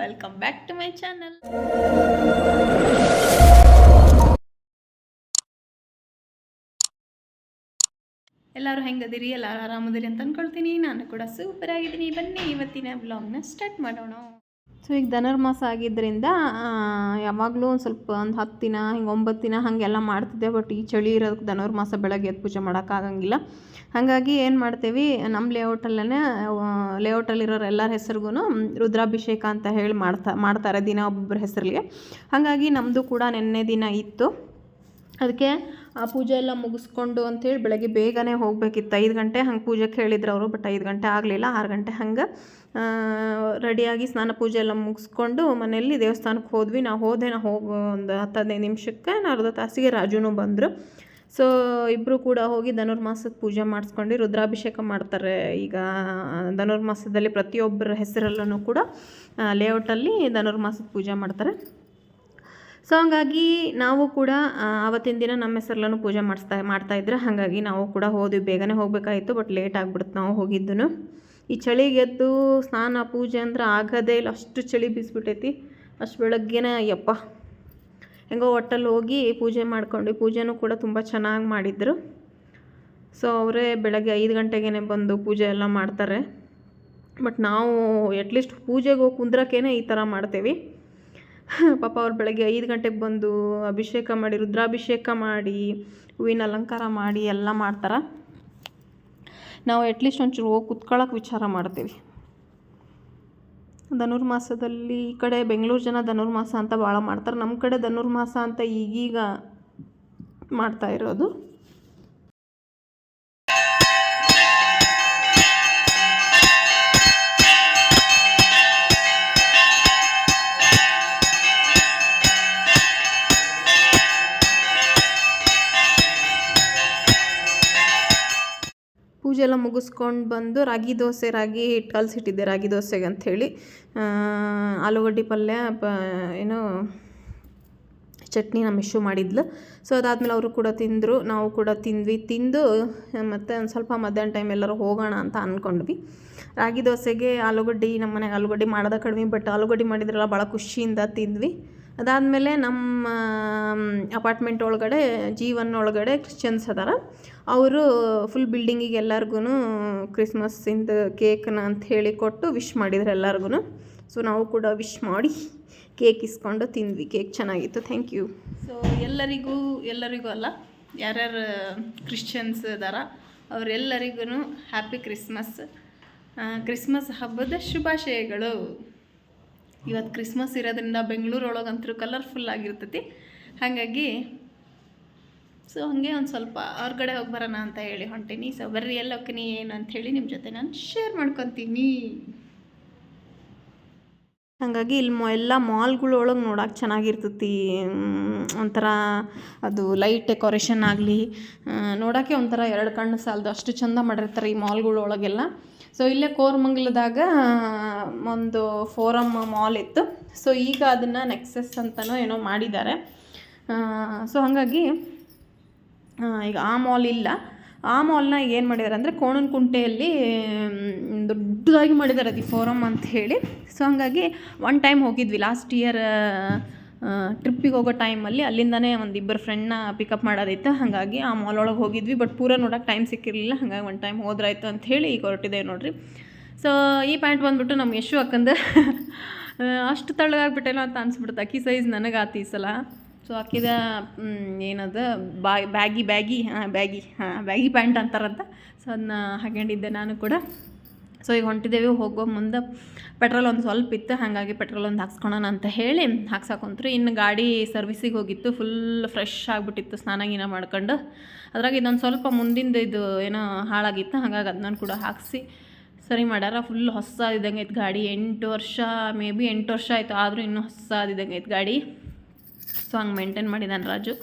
Welcome back to my channel ಎಲ್ಲರೂ ಹೆಂಗದಿರಿ? ಎಲ್ಲರೂ ಆರಾಮದಿರಿ ಅಂತ ಅಂದ್ಕೊಳ್ತೀನಿ ನಾನು ಕೂಡ ಸೂಪರ್ ಆಗಿದ್ದೀನಿ. ಬನ್ನಿ ಇವತ್ತಿನ ಬ್ಲಾಗ್ನ ಸ್ಟಾರ್ಟ್ ಮಾಡೋಣ. ಸೊ ಈಗ ಧನುರ್ಮಾಸ ಆಗಿದ್ದರಿಂದ ಯಾವಾಗಲೂ ಒಂದು ಸ್ವಲ್ಪ ಒಂದು ಹತ್ತು ದಿನ, ಹಿಂಗೆ ಒಂಬತ್ತು ದಿನ ಹಾಗೆಲ್ಲ ಮಾಡ್ತಿದ್ದೆ ಬಟ್ ಈ ಚಳಿ ಇರೋದಕ್ಕೆ ಧನುರ್ಮಾಸ ಬೆಳಗ್ಗೆ ಎದ್ದು ಪೂಜೆ ಮಾಡೋಕ್ಕಾಗಂಗಿಲ್ಲ. ಹಾಗಾಗಿ ಏನು ಮಾಡ್ತೇವೆ ನಮ್ಮ ಲೇಔಟಲ್ಲೇ ಲೇಔಟಲ್ಲಿರೋರು ಎಲ್ಲರ ಹೆಸರಿಗೂ ರುದ್ರಾಭಿಷೇಕ ಅಂತ ಹೇಳಿ ಮಾಡ್ತಾ, ಮಾಡ್ತಾರೆ ದಿನ ಒಬ್ಬೊಬ್ಬರ ಹೆಸರಿಗೆ ಹಾಗಾಗಿ ನಮ್ಮದು ಕೂಡ ನಿನ್ನೆ ದಿನ ಇತ್ತು. ಅದಕ್ಕೆ ಆ ಪೂಜೆ ಎಲ್ಲ ಮುಗಿಸ್ಕೊಂಡು ಅಂಥೇಳಿ ಬೆಳಗ್ಗೆ ಬೇಗನೆ ಹೋಗಬೇಕಿತ್ತು. ಐದು ಗಂಟೆ ಹಂಗೆ ಪೂಜೆಗೆ ಹೇಳಿದ್ರು ಅವರು, ಬಟ್ ಐದು ಗಂಟೆ ಆಗಲಿಲ್ಲ, ಆರು ಗಂಟೆ ಹಂಗೆ ರೆಡಿಯಾಗಿ ಸ್ನಾನ ಪೂಜೆ ಎಲ್ಲ ಮುಗಿಸ್ಕೊಂಡು ಮನೆಯಲ್ಲಿ ದೇವಸ್ಥಾನಕ್ಕೆ ಹೋದ್ವಿ. ನಾವು ಹೋದೆ ನಾವು ಹೋಗಿ ಒಂದು ಹತ್ತು ಹದಿನೈದು ನಿಮಿಷಕ್ಕೆ ಅರ್ಧ ತಾಸಿಗೆ ರಾಜುನು ಬಂದರು. ಸೊ ಇಬ್ಬರು ಕೂಡ ಹೋಗಿ ಧನುರ್ಮಾಸದ ಪೂಜೆ ಮಾಡಿಸ್ಕೊಂಡು ರುದ್ರಾಭಿಷೇಕ ಮಾಡ್ತಾರೆ. ಈಗ ಧನುರ್ಮಾಸದಲ್ಲಿ ಪ್ರತಿಯೊಬ್ಬರ ಹೆಸರಲ್ಲೂ ಕೂಡ ಲೇಔಟಲ್ಲಿ ಧನುರ್ಮಾಸದ ಪೂಜೆ ಮಾಡ್ತಾರೆ. ಸೊ ಹಂಗಾಗಿ ನಾವು ಕೂಡ ಆವತ್ತಿನ ದಿನ ನಮ್ಮ ಹೆಸರಲ್ಲೂ ಪೂಜೆ ಮಾಡಿಸ್ತಾ ಮಾಡ್ತಾಯಿದ್ರೆ ಹಾಗಾಗಿ ನಾವು ಕೂಡ ಹೋದ್ವಿ. ಬೇಗನೆ ಹೋಗಬೇಕಾಯಿತು ಬಟ್ ಲೇಟ್ ಆಗಿಬಿಡ್ತು ನಾವು ಹೋಗಿದ್ದು ಈ ಚಳಿಗೆದ್ದು ಸ್ನಾನ, ಪೂಜೆ ಅಂದ್ರೆ ಆಗೋದೇ ಇಲ್ಲ. ಅಷ್ಟು ಚಳಿ ಬೀಸ್ಬಿಟ್ಟೈತಿ. ಅಷ್ಟು ಬೆಳಗ್ಗೆನೇ ಅಯ್ಯಪ್ಪ. ಹೆಂಗೋ ಒಟ್ಟಲ್ಲಿ ಹೋಗಿ ಪೂಜೆ ಮಾಡ್ಕೊಂಡು, ಪೂಜೆನೂ ಕೂಡ ತುಂಬ ಚೆನ್ನಾಗಿ ಮಾಡಿದ್ರು. ಸೊ ಅವರೇ ಬೆಳಗ್ಗೆ ಐದು ಗಂಟೆಗೇ ಬಂದು ಪೂಜೆ ಎಲ್ಲ ಮಾಡ್ತಾರೆ. ಬಟ್ ನಾವು ಅಟ್ಲೀಸ್ಟ್ ಪೂಜೆಗೆ ಹೋಗಿ ಕುಂದ್ರಕ್ಕೇನೆ ಈ ಥರ ಮಾಡ್ತೇವೆ. ಪಾಪ ಅವ್ರು ಬೆಳಗ್ಗೆ ಐದು ಗಂಟೆಗೆ ಬಂದು ಅಭಿಷೇಕ ಮಾಡಿ, ರುದ್ರಾಭಿಷೇಕ ಮಾಡಿ, ಹೂವಿನ ಅಲಂಕಾರ ಮಾಡಿ ಎಲ್ಲ ಮಾಡ್ತಾರೆ. ನಾವು ಅಟ್ಲೀಸ್ಟ್ ಒಂಚೂರು ಹೋಗಿ ಕುತ್ಕೊಳ್ಳೋಕೆ ವಿಚಾರ ಮಾಡ್ತೀವಿ. ಧನುರ್ಮಾಸದಲ್ಲಿ ಈ ಕಡೆ ಬೆಂಗಳೂರು ಜನ ಧನುರ್ಮಾಸ ಅಂತ ಭಾಳ ಮಾಡ್ತಾರೆ. ನಮ್ಮ ಕಡೆ ಧನುರ್ಮಾಸ ಅಂತ ಈಗೀಗ ಮಾಡ್ತಾ ಇರೋದು. ಎಲ್ಲ ಮುಗಿಸ್ಕೊಂಡು ಬಂದು ರಾಗಿ ದೋಸೆ, ರಾಗಿ ಹಿಟ್ಟು ಕಲಸಿಟ್ಟಿದ್ದೆ, ರಾಗಿ ದೋಸೆಗೆ ಅಂಥೇಳಿ. ಆಲೂಗಡ್ಡೆ ಪಲ್ಯ, ಪ, ಏನು, ಚಟ್ನಿ ನಮ್ಮ ಇಶ್ಯೂ ಮಾಡಿದ್ಲು. ಸೊ ಅದಾದಮೇಲೆ ಅವರು ಕೂಡ ತಿಂದರು, ನಾವು ಕೂಡ ತಿಂದ್ವಿ. ತಿಂದು, ಮತ್ತು ಒಂದು ಸ್ವಲ್ಪ ಮಧ್ಯಾಹ್ನ ಟೈಮ್ ಎಲ್ಲರೂ ಹೋಗೋಣ ಅಂತ ಅಂದ್ಕೊಂಡ್ವಿ ರಾಗಿ ದೋಸೆಗೆ ಆಲೂಗಡ್ಡೆ, ನಮ್ಮ ಮನೆಗೆ ಆಲೂಗಡ್ಡೆ ಮಾಡೋದ ಕಡಿಮೆ ಬಟ್ ಆಲೂಗಡ್ಡೆ ಮಾಡಿದ್ರೆಲ್ಲ ಭಾಳ ಖುಷಿಯಿಂದ ತಿಂದ್ವಿ. ಅದಾದಮೇಲೆ ನಮ್ಮ ಅಪಾರ್ಟ್ಮೆಂಟ್ ಒಳಗಡೆ ಜೀವನ್ ಒಳಗಡೆ ಕ್ರಿಶ್ಚಿಯನ್ಸ್ ಅದಾರ. ಅವರು ಫುಲ್ ಬಿಲ್ಡಿಂಗಿಗೆ ಎಲ್ಲರಿಗೂ ಕ್ರಿಸ್ಮಸ್ಸಿಂದ ಕೇಕ್ನ ಅಂತ ಹೇಳಿ ಕೊಟ್ಟು ವಿಶ್ ಮಾಡಿದ್ರು ಎಲ್ಲರಿಗೂ ಸೊ ನಾವು ಕೂಡ ವಿಶ್ ಮಾಡಿ ಕೇಕ್ ಇಸ್ಕೊಂಡು ತಿಂದ್ವಿ. ಕೇಕ್ ಚೆನ್ನಾಗಿತ್ತು. ಥ್ಯಾಂಕ್ ಯು ಸೊ ಎಲ್ಲರಿಗೂ ಎಲ್ಲರಿಗೂ ಅಲ್ಲ, ಯಾರ್ಯಾರು ಕ್ರಿಶ್ಚಿಯನ್ಸ್ ಅದಾರ ಅವರೆಲ್ಲರಿಗೂ ಹ್ಯಾಪಿ ಕ್ರಿಸ್ಮಸ್ ಕ್ರಿಸ್ಮಸ್ ಹಬ್ಬದ ಶುಭಾಶಯಗಳು. ಇವತ್ತು ಕ್ರಿಸ್ಮಸ್ ಇರೋದ್ರಿಂದ ಬೆಂಗಳೂರೊಳಗಂತೂ ಕಲರ್ಫುಲ್ ಆಗಿರ್ತೈತಿ. ಹಾಗಾಗಿ ಸೊ ಹಾಗೆ ಒಂದು ಸ್ವಲ್ಪ ಹೊರ್ಗಡೆ ಹೋಗಿ ಬರೋಣ ಅಂತ ಹೇಳಿ ಹೊಂಟೀನಿ. ಸೊ ಬರ್ರಿ, ಎಲ್ಲ ಹೋಗ್ತೀನಿ, ಏನು ಅಂತ ಹೇಳಿ ನಿಮ್ಮ ಜೊತೆ ನಾನು ಶೇರ್ ಮಾಡ್ಕೊತೀನಿ. ಹಾಗಾಗಿ ಇಲ್ಲಿ ಮೊ, ಎಲ್ಲ ಮಾಲ್ಗಳೊಳಗೆ ನೋಡೋಕೆ ಚೆನ್ನಾಗಿರ್ತೈತಿ. ಒಂಥರ ಅದು ಲೈಟ್ ಡೆಕೋರೇಷನ್ ಆಗಲಿ ನೋಡೋಕ್ಕೆ ಒಂಥರ ಎರಡು ಕಣ್ಣು ಸಾಲದು ಅಷ್ಟು ಚಂದ ಮಾಡಿರ್ತಾರೆ ಈ ಮಾಲ್ಗಳೊಳಗೆಲ್ಲ ಸೊ ಇಲ್ಲೇ ಕೋರಮಂಗಲದಾಗ ಒಂದು ಫೋರಮ್ ಮಾಲ್ ಇತ್ತು. ಸೊ ಈಗ ಅದನ್ನು ನೆಕ್ಸಸ್ ಅಂತಲೂ ಏನೋ ಮಾಡಿದ್ದಾರೆ. ಸೊ ಹಾಗಾಗಿ ಈಗ ಆ ಮಾಲ್ ಇಲ್ಲ. ಆ ಮಾಲ್ನ ಏನು ಮಾಡಿದ್ದಾರೆ ಅಂದರೆ, ಕೋಣನಕುಂಟೆಯಲ್ಲಿ ಕುಂಟೆಯಲ್ಲಿ ದೊಡ್ಡದಾಗಿ ಮಾಡಿದ್ದಾರೆ ಅದು ಫೋರಮ್ ಅಂತ ಹೇಳಿ. ಸೊ ಹಾಗಾಗಿ ಒನ್ ಟೈಮ್ ಹೋಗಿದ್ವಿ. ಲಾಸ್ಟ್ ಇಯರ್ ಟ್ರಿಪ್ಪಿಗೆ ಹೋಗೋ ಟೈಮಲ್ಲಿ ಅಲ್ಲಿಂದನೇ ಒಂದು ಇಬ್ಬರು ಫ್ರೆಂಡ್ನ ಪಿಕಪ್ ಮಾಡೋದಿತ್ತು. ಹಾಗಾಗಿ ಆ ಮಾಲ್ ಒಳಗೆ ಹೋಗಿದ್ವಿ. ಬಟ್ ಪೂರ ನೋಡೋಕೆ ಟೈಮ್ ಸಿಕ್ಕಿರಲಿಲ್ಲ. ಹಾಗಾಗಿ ಒಂದು ಟೈಮ್ ಹೋದ್ರಾಯ್ತು ಅಂತ ಹೇಳಿ ಈಗ ಹೊರಟಿದ್ದೇವೆ ನೋಡಿರಿ. ಸೊ ಈ ಪ್ಯಾಂಟ್ ಬಂದುಬಿಟ್ಟು ನಮ್ಗೆ ಯಶು ಅಕ್ಕಂದು ಅಷ್ಟು ತಳ್ಳಗಾಗ್ಬಿಟ್ಟೇನೋ ಅಂತ ಅನಿಸ್ಬಿಡುತ್ತೆ. ಅಕ್ಕಿ ಸೈಜ್ ನನಗೆ ಆತು ಈ ಸಲ. ಸೊ ಹಾಕಿದ ಏನದು, ಬಾ ಬ್ಯಾಗಿ ಬ್ಯಾಗಿ ಹಾಂ ಬ್ಯಾಗಿ ಹಾಂ ಬ್ಯಾಗಿ ಪ್ಯಾಂಟ್ ಅಂತಾರಂತ. ಸೊ ಅದನ್ನ ಹಾಕೊಂಡಿದ್ದೆ ನಾನು ಕೂಡ. ಸೊ ಈಗ ಹೊಂಟಿದ್ದೇವೆ. ಹೋಗೋ ಮುಂದೆ ಪೆಟ್ರೋಲ್ ಒಂದು ಸ್ವಲ್ಪ ಇತ್ತು, ಹಾಗಾಗಿ ಪೆಟ್ರೋಲ್ ಒಂದು ಹಾಕ್ಸ್ಕೊಳೋಣ ಅಂತ ಹೇಳಿ ಹಾಕ್ಸಾಕೊಂತ್ರು. ಇನ್ನು ಗಾಡಿ ಸರ್ವಿಸಿಗೆ ಹೋಗಿತ್ತು ಫುಲ್ ಫ್ರೆಶ್ ಆಗಿಬಿಟ್ಟಿತ್ತು ಸ್ನಾನ ಗೀನ ಮಾಡ್ಕೊಂಡು. ಅದ್ರಾಗ ಇದೊಂದು ಸ್ವಲ್ಪ ಮುಂದಿಂದ ಇದು ಏನೋ ಹಾಳಾಗಿತ್ತು, ಹಾಗಾಗಿ ಅದನ್ನ ಕೂಡ ಹಾಕಿಸಿ ಸರಿ ಮಾಡ್ಯಾರ. ಫುಲ್ ಹೊಸ ಇದ್ದಂಗೆ ಐತೆ ಗಾಡಿ, ಎಂಟು ವರ್ಷ, ಮೇ ಬಿ ಎಂಟು ವರ್ಷ ಆಯಿತು, ಆದರೂ ಇನ್ನೂ ಹೊಸ ಇದ್ದಂಗೆ ಐತೆ ಗಾಡಿ. ಸೊ ಹಂಗೆ ಮೇಂಟೈನ್ ಮಾಡಿದ್ದಾನೆ ರಾಜು.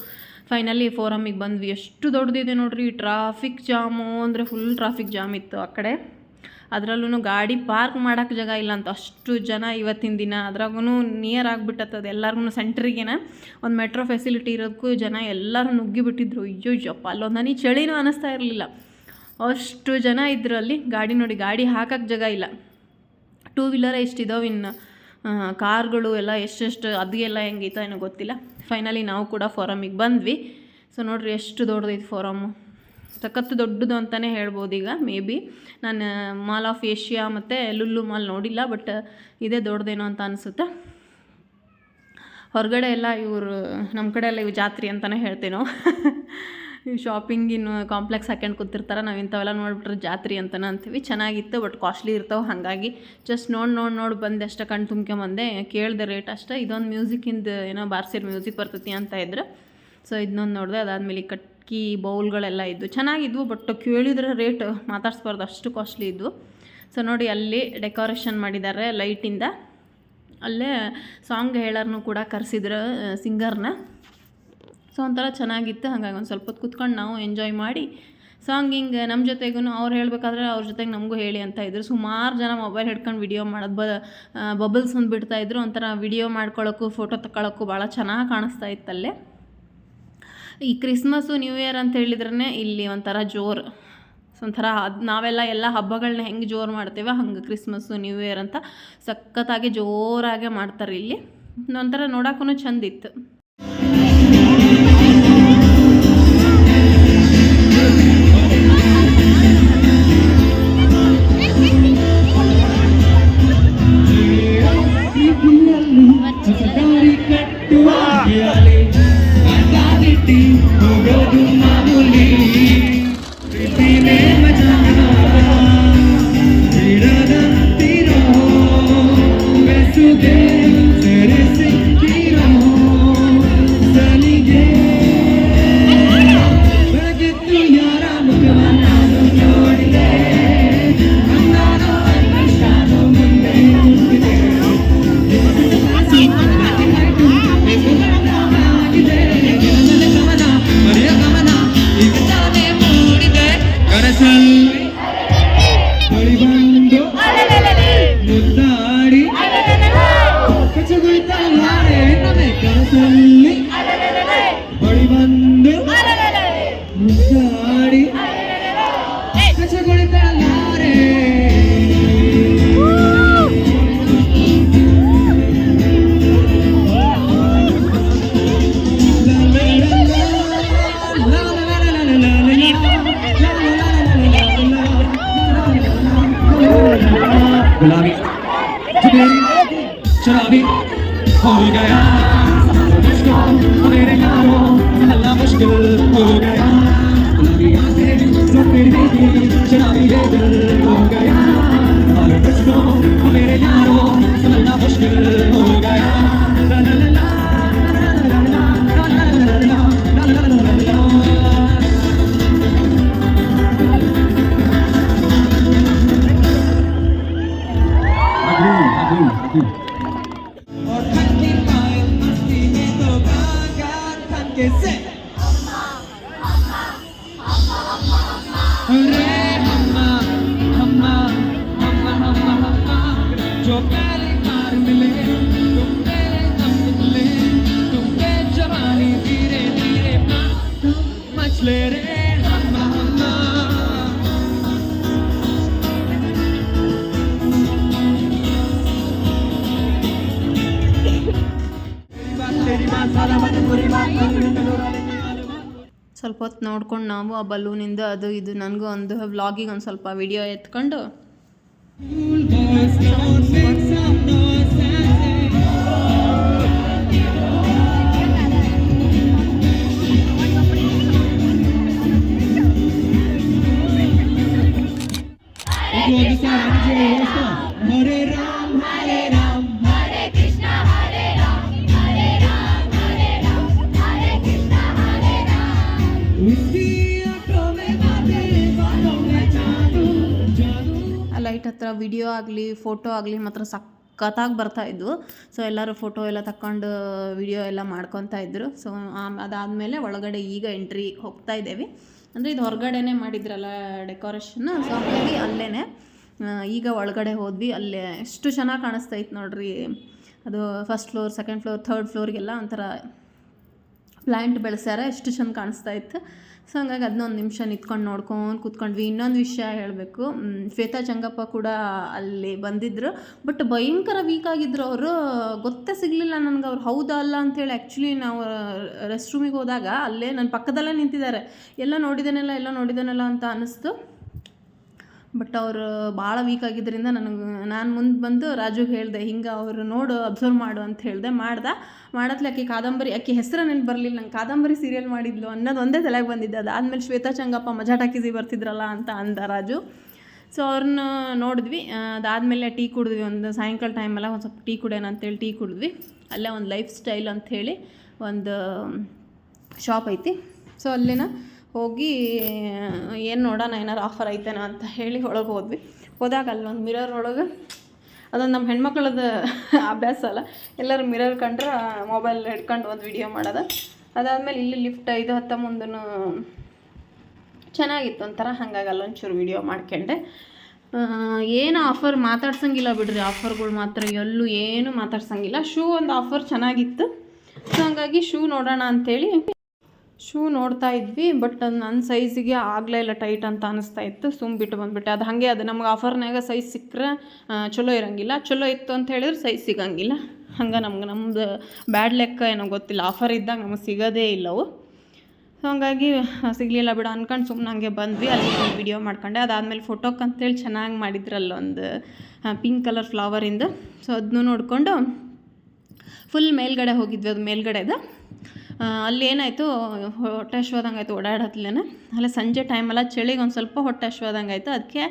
ಫೈನಲಿ ಫೋರಮಿಗೆ ಬಂದ್ವಿ. ಎಷ್ಟು ದೊಡ್ಡದಿದೆ ನೋಡ್ರಿ ಟ್ರಾಫಿಕ್ ಜಾಮು ಅಂದರೆ ಫುಲ್ ಟ್ರಾಫಿಕ್ ಜಾಮ್ ಇತ್ತು ಆ ಕಡೆ. ಅದರಲ್ಲೂ ಗಾಡಿ ಪಾರ್ಕ್ ಮಾಡೋಕ್ಕೆ ಜಾಗ ಇಲ್ಲ ಅಂತ. ಅಷ್ಟು ಜನ ಇವತ್ತಿನ ದಿನ ಅದ್ರಾಗೂ ನಿಯರ್ ಆಗಿಬಿಟ್ಟತ್ತದ ಎಲ್ಲರಿಗೂ ಸೆಂಟ್ರಿಗೇನ. ಒಂದು ಮೆಟ್ರೋ ಫೆಸಿಲಿಟಿ ಇರೋದಕ್ಕೂ ಜನ ಎಲ್ಲರೂ ನುಗ್ಗಿಬಿಟ್ಟಿದ್ರು. ಅಯ್ಯೋ ಜಪ್ಪ ಅಲ್ಲೊಂದು ನನಗೆ ಚಳಿನೂ ಅನ್ನಿಸ್ತಾ ಇರಲಿಲ್ಲ. ಅಷ್ಟು ಜನ ಇದ್ರು ಅಲ್ಲಿ. ಗಾಡಿ ನೋಡಿ, ಗಾಡಿ ಹಾಕಕ್ಕೆ ಜಾಗ ಇಲ್ಲ. ಟೂ ವೀಲರ್ ಎಷ್ಟಿದಾವೆ ಇನ್ನು? ಕಾರ್ಗಳು ಎಲ್ಲ ಎಷ್ಟೆಷ್ಟು ಅದು ಎಲ್ಲ ಹೆಂಗೈತೋ ಏನೋ ಗೊತ್ತಿಲ್ಲ. ಫೈನಲಿ ನಾವು ಕೂಡ ಫೋರಮಿಗೆ ಬಂದ್ವಿ. ಸೊ ನೋಡಿರಿ, ಎಷ್ಟು ದೊಡ್ಡದೈತೆ ಫೋರಮ್ಮು ಸಖತ್ತು ದೊಡ್ಡದು ಅಂತಲೇ ಹೇಳ್ಬೋದು ಈಗ, ಮೇ ಬಿ. ನಾನು ಮಾಲ್ ಆಫ್ ಏಷ್ಯಾ ಮತ್ತು ಲುಲ್ಲು ಮಾಲ್ ನೋಡಿಲ್ಲ, ಬಟ್ ಇದೇ ದೊಡ್ಡದೇನೋ ಅಂತ ಅನಿಸುತ್ತೆ? ಹೊರಗಡೆ ಎಲ್ಲ ಇವರು ನಮ್ಮ ಕಡೆ ಎಲ್ಲ ಇವು ಜಾತ್ರೆ ಅಂತಲೇ ಹೇಳ್ತೇವೆ ನಾವು ಇನ್ನು ಕಾಂಪ್ಲೆಕ್ಸ್ ಹಾಕ್ಯಂಡು ಕೂತಿರ್ತಾರೆ, ನಾವು ಇಂಥವೆಲ್ಲ ನೋಡ್ಬಿಟ್ರೆ ಜಾತ್ರೆ ಅಂತಲೇ ಅಂತೀವಿ. ಚೆನ್ನಾಗಿತ್ತು, ಬಟ್ ಕಾಸ್ಟ್ಲಿ ಇರ್ತಾವೆ, ಹಾಗಾಗಿ. ಜಸ್ಟ್ ನೋಡಿ ನೋಡಿ ನೋಡಿ ಬಂದೆ, ಅಷ್ಟೇ ಕಣ್ಣು ತುಂಬ್ಕೊಂಬಂದೆ ಕೇಳಿದೆ ರೇಟ್ ಅಷ್ಟೇ. ಇದೊಂದು ಮ್ಯೂಸಿಕಿಂದು ಏನೋ ಬಾರ್ಸಿರ್ ಮ್ಯೂಸಿಕ್ ಬರ್ತೈತಿ ಅಂತ ಇದ್ರು. ಸೊ ಇದನ್ನೊಂದು ನೋಡಿದೆ, ಅದಾದಮೇಲೆ ಕಟ್ಕಿ ಬೌಲ್ಗಳೆಲ್ಲ ಇದ್ದು ಚೆನ್ನಾಗಿದ್ವು ಬಟ್ ಕೇಳಿದ್ರೆ ರೇಟ್ ಮಾತಾಡ್ಸ್ಬಾರ್ದು, ಅಷ್ಟು ಕಾಸ್ಟ್ಲಿ ಇದ್ವು ಸೊ ನೋಡಿ, ಅಲ್ಲಿ ಡೆಕೋರೇಷನ್ ಮಾಡಿದ್ದಾರೆ ಲೈಟಿಂದ ಅಲ್ಲೇ ಸಾಂಗ್ ಹೇಳೋರ್ನು ಕೂಡ ಕರೆಸಿದ್ರು ಸಿಂಗರ್ನ ಸೊ ಒಂಥರ ಚೆನ್ನಾಗಿತ್ತು, ಹಾಗಾಗಿ ಒಂದು ಸ್ವಲ್ಪ ಹೊತ್ತು ಕುತ್ಕೊಂಡು ನಾವು ಎಂಜಾಯ್ ಮಾಡಿ ಸಾಂಗ್ ಹಿಂಗೆ ನಮ್ಮ ಜೊತೆಗೂ ಅವ್ರು ಹೇಳಬೇಕಾದ್ರೆ ಅವ್ರ ಜೊತೆಗೆ ನಮಗೂ ಹೇಳಿ ಅಂತ ಇದ್ರು. ಸುಮಾರು ಜನ ಮೊಬೈಲ್ ಹಿಡ್ಕೊಂಡು ವಿಡಿಯೋ ಮಾಡೋದು ಬ ಬಬಲ್ಸ್ ಒಂದು ಬಿಡ್ತಾಯಿದ್ರು ಒಂಥರ ವಿಡಿಯೋ ಮಾಡ್ಕೊಳ್ಳೋಕ್ಕೂ ಫೋಟೋ ತಗೊಳ್ಳೋಕ್ಕೂ ಭಾಳ ಚೆನ್ನಾಗಿ ಕಾಣಿಸ್ತಾ ಇತ್ತಲ್ಲೇ. ಈ ಕ್ರಿಸ್ಮಸ್ಸು ನ್ಯೂ ಇಯರ್ ಅಂತ ಹೇಳಿದ್ರೇ ಇಲ್ಲಿ ಒಂಥರ ಜೋರು. ಒಂಥರ ಅದು ನಾವೆಲ್ಲ ಎಲ್ಲ ಹಬ್ಬಗಳನ್ನ ಹೆಂಗೆ ಜೋರು ಮಾಡ್ತೇವೆ ಹಂಗೆ ಕ್ರಿಸ್ಮಸ್ಸು ನ್ಯೂ ಇಯರ್ ಅಂತ ಸಖತ್ತಾಗಿ ಜೋರಾಗೆ ಮಾಡ್ತಾರೆ ಇಲ್ಲಿ. ಒಂಥರ ನೋಡೋಕ್ಕೂ ಚಂದಿತ್ತು गुलाबी जुबेरी शराबी हो गया। इसको मेरे नामों अल्लाह मुश्किल हो गया। ಸ್ವಲ್ಪ ಹೊತ್ತು ನೋಡ್ಕೊಂಡು ನಾವು ಆ ಬಲೂನಿಂದ ಅದು ಇದು ನನಗೂ ಒಂದು ವ್ಲಾಗಿಗೆ ಒಂದು ಸ್ವಲ್ಪ ವಿಡಿಯೋ ಎತ್ಕೊಂಡು. ಹತ್ರ ವಿಡಿಯೋ ಆಗಲಿ ಫೋಟೋ ಆಗಲಿ ಮಾತ್ರ ಸಖತ್ತಾಗಿ ಬರ್ತಾ ಇದ್ವು. ಸೊ ಎಲ್ಲರೂ ಫೋಟೋ ಎಲ್ಲ ತಕ್ಕೊಂಡು ವಿಡಿಯೋ ಎಲ್ಲ ಮಾಡ್ಕೊತಾ ಇದ್ರು. ಸೊ ಅದಾದಮೇಲೆ ಒಳಗಡೆ ಈಗ ಎಂಟ್ರಿ ಹೋಗ್ತಾ ಇದ್ದೇವೆ ಅಂದರೆ ಇದು ಹೊರಗಡೆನೇ ಮಾಡಿದ್ರಲ್ಲ ಡೆಕೋರೇಷನ್ ಸೊ ಹಾಗಾಗಿ ಅಲ್ಲೇ ಈಗ ಒಳಗಡೆ ಹೋದ್ವಿ. ಅಲ್ಲೇ ಎಷ್ಟು ಚೆನ್ನಾಗಿ ಕಾಣಿಸ್ತಾ ಇತ್ತು ನೋಡ್ರಿ. ಅದು first floor second floor third ಫ್ಲೋರ್ಗೆಲ್ಲ ಒಂಥರ ಪ್ಲ್ಯಾಂಟ್ ಬೆಳೆಸ್ಯಾರ. ಎಷ್ಟು ಚೆಂದ ಕಾಣಿಸ್ತಾ ಇತ್ತು. ಸೊ ಹಂಗಾಗಿ ಅದನ್ನೊಂದು ನಿಮಿಷ ನಿಂತ್ಕೊಂಡು ನೋಡ್ಕೊಂಡು ಕೂತ್ಕೊಂಡ್ವಿ. ಇನ್ನೊಂದು ವಿಷಯ ಹೇಳಬೇಕು. ಶ್ವೇತಾ ಚಂಗಪ್ಪ ಕೂಡ ಅಲ್ಲಿ ಬಂದಿದ್ದರು ಬಟ್ ಭಯಂಕರ ವೀಕ್ ಆಗಿದ್ರು ಅವರು. ಗೊತ್ತೇ ಸಿಗಲಿಲ್ಲ ನನಗೆ ಅವ್ರು ಹೌದಾ ಅಲ್ಲ ಅಂತೇಳಿ. ಆ್ಯಕ್ಚುಲಿ ನಾವು ರೆಸ್ಟ್ ರೂಮಿಗೆ ಹೋದಾಗ ಅಲ್ಲೇ ನನ್ನ ಪಕ್ಕದಲ್ಲೇ ನಿಂತಿದ್ದಾರೆ. ಎಲ್ಲ ನೋಡಿದ್ದೇನಲ್ಲ ಎಲ್ಲ ನೋಡಿದ್ದೇನಲ್ಲ ಅಂತ ಅನ್ನಿಸ್ತು. ಬಟ್ ಅವರು ಭಾಳ ವೀಕ್ ಆಗಿದ್ದರಿಂದ ನನಗೆ, ನಾನು ಮುಂದೆ ಬಂದು ರಾಜುಗೆ ಹೇಳಿದೆ, ಹಿಂಗೆ ಅವರು ನೋಡು ಅಬ್ಸರ್ವ್ ಮಾಡು ಅಂತ ಹೇಳಿದೆ, ಮಾಡ್ದೆ. ಮಾಡತ್ಲೆ ಆಕೆ ಕಾದಂಬರಿ, ಆಕೆ ಹೆಸರು ನೆನಪು ಬರಲಿಲ್ಲ. ನಂಗೆ ಕಾದಂಬರಿ ಸೀರಿಯಲ್ ಮಾಡಿದ್ಲು ಅನ್ನೋದು ಒಂದೇ ತಲೆಗೆ ಬಂದಿದ್ದೆ. ಅದಾದಮೇಲೆ ಶ್ವೇತಾ ಚಂಗಪ್ಪ ಮಜಾ ಟಾಕೀಸಿ ಬರ್ತಿದ್ರಲ್ಲ ಅಂತ ಅಂದ ರಾಜು. ಸೊ ಅವ್ರನ್ನ ನೋಡಿದ್ವಿ. ಅದಾದಮೇಲೆ ಟೀ ಕುಡಿದ್ವಿ. ಒಂದು ಸಾಯಂಕಾಲ ಟೈಮೆಲ್ಲ ಒಂದು ಸ್ವಲ್ಪ ಟೀ ಕುಡಿಯೋಣ ಅಂತೇಳಿ ಟೀ ಕುಡಿದ್ವಿ. ಅಲ್ಲೇ ಒಂದು ಲೈಫ್ ಸ್ಟೈಲ್ ಅಂಥೇಳಿ ಒಂದು ಶಾಪ್ ಐತಿ. ಸೊ ಅಲ್ಲಿನ ಹೋಗಿ ಏನು ನೋಡೋಣ, ಏನಾರು ಆಫರ್ ಐತೇನೋ ಅಂತ ಹೇಳಿ ಒಳಗೆ ಹೋದ್ವಿ. ಹೋದಾಗ ಅಲ್ಲೊಂದು ಮಿರರ್ ಒಳಗೆ, ಅದೊಂದು ನಮ್ಮ ಹೆಣ್ಮಕ್ಳದ್ದು ಅಭ್ಯಾಸ ಅಲ್ಲ, ಎಲ್ಲರೂ ಮಿರರ್ ಕಂಡ್ರೆ ಮೊಬೈಲ್ ಹಿಡ್ಕೊಂಡು ಒಂದು ವಿಡಿಯೋ ಮಾಡೋದು. ಅದಾದಮೇಲೆ ಇಲ್ಲಿ ಲಿಫ್ಟ್ ಐದು, ಹತ್ತ ಮುಂದೂ ಚೆನ್ನಾಗಿತ್ತು ಒಂಥರ, ಹಾಗಾಗಿ ಅಲ್ಲೊಂಚೂರು ವಿಡಿಯೋ ಮಾಡ್ಕೊಂಡೆ. ಏನು ಆಫರ್ ಮಾತಾಡ್ಸಂಗಿಲ್ಲ ಬಿಡ್ರಿ ಆಫರ್ಗಳು ಮಾತ್ರ, ಎಲ್ಲೂ ಏನು ಮಾತಾಡ್ಸಂಗಿಲ್ಲ. ಶೂ ಒಂದು ಆಫರ್ ಚೆನ್ನಾಗಿತ್ತು. ಸೊ ಹಂಗಾಗಿ ಶೂ ನೋಡೋಣ ಅಂಥೇಳಿ ಶೂ ನೋಡ್ತಾ ಇದ್ವಿ ಬಟ್ ನನ್ನ ಸೈಜಿಗೆ ಆಗಲೇ ಇಲ್ಲ ಟೈಟ್ ಅಂತ ಅನಿಸ್ತಾ ಇತ್ತು ಸುಮ್ ಬಿಟ್ಟು ಬಂದ್ಬಿಟ್ಟೆ. ಅದು ಹಾಗೆ ಅದು ನಮ್ಗೆ ಆಫರ್ನಾಗ ಸೈಜ್ ಸಿಕ್ಕರೆ ಚಲೋ ಇರೋಂಗಿಲ್ಲ. ಚಲೋ ಇತ್ತು ಅಂತ ಹೇಳಿದ್ರೆ ಸೈಜ್ ಸಿಗಂಗಿಲ್ಲ. ಹಂಗೆ ನಮ್ಗೆ, ನಮ್ದು ಬ್ಯಾಡ್ ಲೆಕ್ಕ ಏನೋ ಗೊತ್ತಿಲ್ಲ. ಆಫರ್ ಇದ್ದಾಗ ನಮಗೆ ಸಿಗೋದೇ ಇಲ್ಲವು ಹಂಗಾಗಿ ಸಿಗಲಿಲ್ಲ ಬಿಡು ಅನ್ಕೊಂಡು ಸುಮ್ಮನೆ ಹಂಗೆ ಬಂದ್ವಿ. ಅಲ್ಲಿ ಒಂದು ವಿಡಿಯೋ ಮಾಡ್ಕೊಂಡೆ. ಅದಾದಮೇಲೆ ಫೋಟೋಕ್ಕೆ ಅಂತೇಳಿ ಚೆನ್ನಾಗಿ ಮಾಡಿದ್ರಲ್ಲ ಒಂದು ಪಿಂಕ್ ಕಲರ್ ಫ್ಲವರಿಂದ ಸೊ ಅದನ್ನೂ ನೋಡಿಕೊಂಡು ಫುಲ್ ಮೇಲ್ಗಡೆ ಹೋಗಿದ್ವಿ, ಅದು ಮೇಲ್ಗಡೆದು. ಆ, ಅಲ್ಲಿ ಏನಾಯಿತು? ಹೊಟ್ಟೆ ಹಶ್ವಾದಂಗೆ ಆಯಿತು ಓಡಾಡತ್ಲೇನೆ? ಅಲ್ಲೇ ಸಂಜೆ ಟೈಮೆಲ್ಲ ಚಳಿಗೆ ಒಂದು ಸ್ವಲ್ಪ ಹೊಟ್ಟೆ ಹಶ್ವಾದಂಗೆ ಆಯಿತು. ಅದಕ್ಕೆ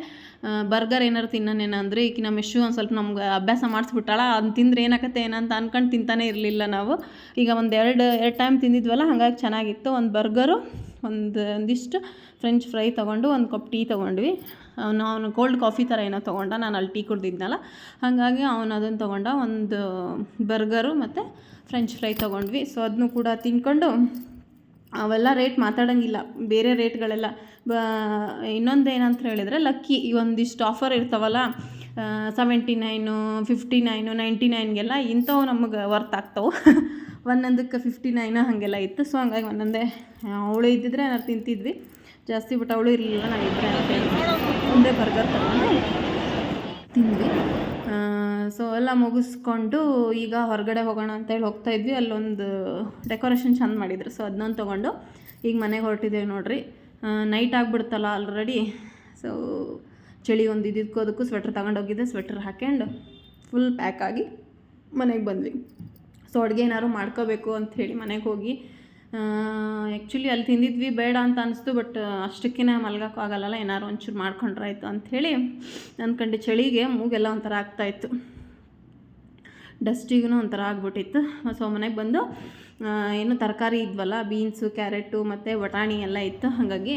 ಬರ್ಗರ್ ಏನಾರು ತಿನ್ನೋನೇನ ಈಗ ನಮ್ಮ ಯಶು ಒಂದು ಸ್ವಲ್ಪ ನಮ್ಗೆ ಅಭ್ಯಾಸ ಮಾಡಿಸ್ಬಿಟ್ಟಾಳ. ಅದು ತಿಂದ್ರೆ ಏನಾಗತ್ತೆ ಏನಂತ ಅನ್ಕೊಂಡು ತಿಂತಾನೆ ಇರಲಿಲ್ಲ ನಾವು. ಈಗ ಒಂದು ಎರಡು ಎರಡು ಟೈಮ್ ತಿಂದಿದ್ವಲ್ಲ ಹಾಗಾಗಿ ಚೆನ್ನಾಗಿತ್ತು. ಒಂದು ಬರ್ಗರು ಒಂದು ಒಂದಿಷ್ಟು ಫ್ರೆಂಚ್ ಫ್ರೈ ತೊಗೊಂಡು ಒಂದು ಕಪ್ ಟೀ ತೊಗೊಂಡ್ವಿ. ಅವನು ಅವನು ಕೋಲ್ಡ್ ಕಾಫಿ ಥರ ಏನೋ ತೊಗೊಂಡ ನಾನು ಅಲ್ಲಿ ಟೀ ಕುಡ್ದಿದ್ನಲ್ಲ. ಹಾಗಾಗಿ ಅವನು ಅದನ್ನು ತೊಗೊಂಡ ಒಂದು ಬರ್ಗರು ಮತ್ತು ಫ್ರೆಂಚ್ ಫ್ರೈ ತೊಗೊಂಡ್ವಿ. ಸೊ ಅದನ್ನು ಕೂಡ ತಿನ್ಕೊಂಡು ಅವೆಲ್ಲ ರೇಟ್ ಮಾತಾಡೋಂಗಿಲ್ಲ. ಬೇರೆ ರೇಟ್ಗಳೆಲ್ಲ ಬ ಇನ್ನೊಂದು ಏನಂತ ಹೇಳಿದರೆ ಲಕ್ಕಿ ಈ ಒಂದಿಷ್ಟು ಆಫರ್ ಇರ್ತಾವಲ್ಲ seventy nine fifty nine ninety ನೈನ್ಗೆಲ್ಲ ಇಂಥವು ನಮಗೆ ವರ್ತ್ ಆಗ್ತವೆ. ಒಂದೊಂದಕ್ಕೆ ಫಿಫ್ಟಿ ನೈನು ಹಾಗೆಲ್ಲ ಇತ್ತು. ಸೊ ಹಂಗಾಗಿ ಒಂದೊಂದೇ, ಅವಳು ಇದ್ದಿದ್ರೆ ನಾನು ತಿಂತಿದ್ವಿ. ಜಾಸ್ತಿ ಬಟ್ ಅವಳು ಇರಲಿಲ್ಲ ನಾನು ಇದ್ದರೆ ಒಂದೇ ಬರ್ಗರ್ ತಗೊಂಡು ತಿಂದ್ವಿ. ಸೊ ಎಲ್ಲ ಮುಗಿಸ್ಕೊಂಡು ಈಗ ಹೊರಗಡೆ ಹೋಗೋಣ ಅಂತೇಳಿ ಹೋಗ್ತಾ ಇದ್ವಿ. ಅಲ್ಲೊಂದು ಡೆಕೋರೇಷನ್ ಚಂದ ಮಾಡಿದ್ರು. ಸೊ ಅದನ್ನೊಂದು ತೊಗೊಂಡು ಈಗ ಮನೆಗೆ ಹೊರಟಿದ್ದೇವೆ ನೋಡ್ರಿ. ನೈಟ್ ಆಗಿಬಿಡ್ತಲ್ಲ ಆಲ್ರೆಡಿ ಸೊ ಚಳಿ ಒಂದು ಇದಿದ್ಕೋದಕ್ಕೂ ಸ್ವೆಟ್ರ್ ತಗೊಂಡೋಗಿದ್ದೆ ಸ್ವೆಟ್ರ್ ಹಾಕ್ಯಂಡು ಫುಲ್ ಪ್ಯಾಕ್ ಆಗಿ ಮನೆಗೆ ಬಂದ್ವಿ. ಸೊ ಅಡುಗೆ ಏನಾದ್ರು ಮಾಡ್ಕೋಬೇಕು ಅಂಥೇಳಿ ಮನೆಗೆ ಹೋಗಿ. ಆ್ಯಕ್ಚುಲಿ ಅಲ್ಲಿ ತಿಂದಿದ್ವಿ. ಬೇಡ ಅಂತ ಅನಿಸ್ತು ಬಟ್ ಅಷ್ಟಕ್ಕೇ ಮಲ್ಗಕ್ಕೂ ಆಗಲ್ಲಲ್ಲ. ಏನಾದ್ರು ಒಂಚೂರು ಮಾಡ್ಕೊಂಡ್ರಾಯ್ತು ಅಂಥೇಳಿ ಅಂದ್ಕೊಂಡು ಚಳಿಗೆ ಮೂಗೆಲ್ಲ ಒಂಥರ ಆಗ್ತಾಯಿತ್ತು ಡಸ್ಟಿಗೂ ಒಂಥರ ಆಗ್ಬಿಟ್ಟಿತ್ತು. ಸೊ ಮನೆಗೆ ಬಂದು ಏನು ತರಕಾರಿ ಇದ್ವಲ್ಲ, ಬೀನ್ಸು, ಕ್ಯಾರೆಟು ಮತ್ತು ಬಟಾಣಿ ಎಲ್ಲ ಇತ್ತು. ಹಾಗಾಗಿ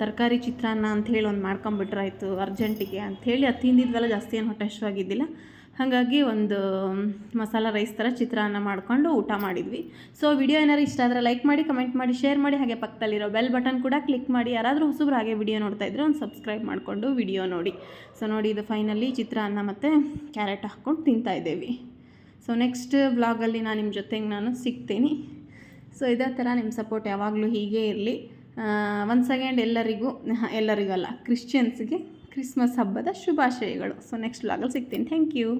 ತರಕಾರಿ ಚಿತ್ರಾನ್ನ ಅಂಥೇಳಿ ಒಂದು ಮಾಡ್ಕೊಂಬಿಟ್ರಾಯ್ತು ಅರ್ಜೆಂಟಿಗೆ ಅಂಥೇಳಿ ಅದು ತಿಂದಿದ್ವಲ್ಲ ಜಾಸ್ತಿ ಏನು ಹೊಟ್ಟೆ ಹಶ್ವಾಗಿದ್ದಿಲ್ಲ ಹಾಗಾಗಿ ಒಂದು ಮಸಾಲ ರೈಸ್ ಥರ ಚಿತ್ರಾನ್ನ ಮಾಡಿಕೊಂಡು ಊಟ ಮಾಡಿದ್ವಿ. ಸೊ ವಿಡಿಯೋ ಏನಾರು ಇಷ್ಟ ಆದರೆ ಲೈಕ್ ಮಾಡಿ ಕಮೆಂಟ್ ಮಾಡಿ ಶೇರ್ ಮಾಡಿ, ಹಾಗೆ ಪಕ್ಕದಲ್ಲಿರೋ ಬೆಲ್ ಬಟನ್ ಕೂಡ ಕ್ಲಿಕ್ ಮಾಡಿ. ಯಾರಾದರೂ ಹೊಸಬ್ರು ಹಾಗೆ ವಿಡಿಯೋ ನೋಡ್ತಾ ಇದ್ರೆ ಒಂದು ಸಬ್ಸ್ಕ್ರೈಬ್ ಮಾಡಿಕೊಂಡು ವಿಡಿಯೋ ನೋಡಿ. ಸೊ ನೋಡಿ ಇದು ಫೈನಲಿ ಚಿತ್ರಾನ್ನ ಮತ್ತು ಕ್ಯಾರೆಟ್ ಹಾಕ್ಕೊಂಡು ತಿಂತಾ ಇದ್ದೇವೆ. ಸೊ ನೆಕ್ಸ್ಟ್ ಬ್ಲಾಗಲ್ಲಿ ನಾನು ನಿಮ್ಮ ಜೊತೆಗೆ ನಾನು ಸಿಗ್ತೀನಿ. ಸೊ ಇದೇ ಥರ ನಿಮ್ಮ ಸಪೋರ್ಟ್ ಯಾವಾಗಲೂ ಹೀಗೆ ಇರಲಿ. ಒಂದು ಸೆಕೆಂಡ್ ಎಲ್ಲರಿಗೂ ಎಲ್ಲರಿಗೂ ಅಲ್ಲ ಕ್ರಿಶ್ಚಿಯನ್ಸ್ಗೆ ಕ್ರಿಸ್ಮಸ್ ಹಬ್ಬದ ಶುಭಾಶಯಗಳು. ಸೊ ನೆಕ್ಸ್ಟ್ ವ್ಲಾಗಲ್ಲಿ ಸಿಗ್ತೀನಿ. Thank you